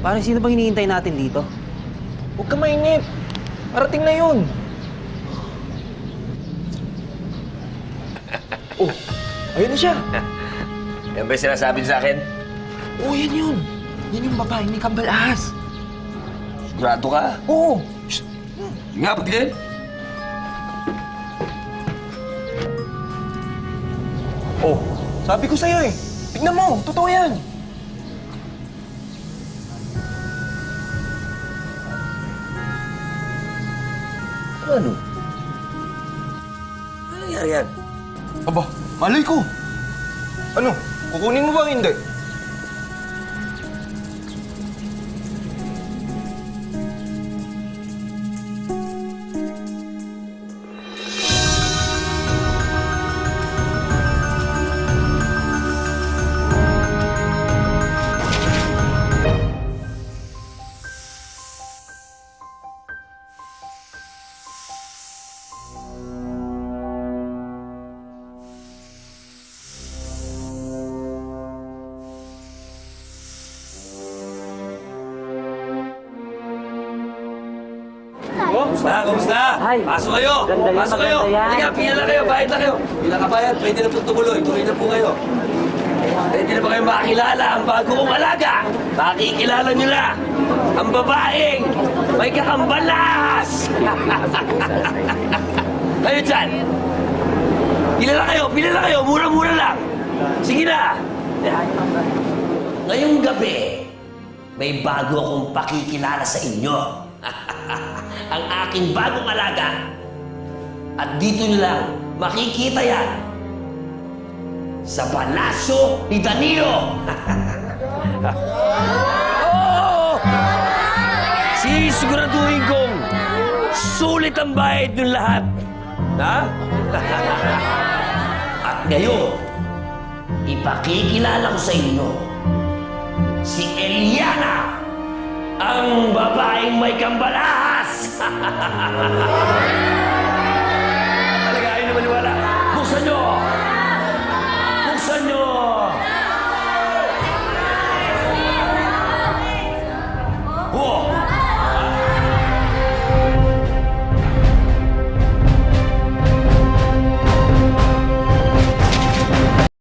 Parang sino bang hinihintay natin dito? Huwag ka mainip. Parating na yun. oh, ayun na siya. Yan ba yung sinasabi sa akin? Oh, yan yun. Yan yung babae ni Kambalas. Sigurado ka? Oo. Sige nga, patigil. Oh, sabi ko sa'yo eh. Tignan mo, totoo yan. Ano? Ano nangyari yan? Aba, malay ko. Ano, kukunin mo ba o hindi? Kumusta? Kumusta? Hi. Pasok kayo! Ganda yan, Pasok kayo! maganda yan. Halika, pila na kayo, bayad na kayo. Pila ka bayad, pwede na po tumuloy. Tuloy na po kayo. Pwede na ba kayo makakilala ang bago kong alaga? Makikilala nyo na ang babaeng may kakambalas! kayo dyan! Pila na kayo, pila na kayo, mura-mura lang! Sige na! Ngayong gabi, may bago akong pakikilala sa inyo. Ang aking bagong alaga. At dito nyo lang makikita yan sa palasyo ni Danilo. Oo! Sisiguraduhin kong sulit ang bayad ng lahat. Ha? At ngayon, ipakikilala ko sa inyo si Eliana, ang babaeng may kambalahas! Talaga, ayaw na maniwala. Buksan nyo!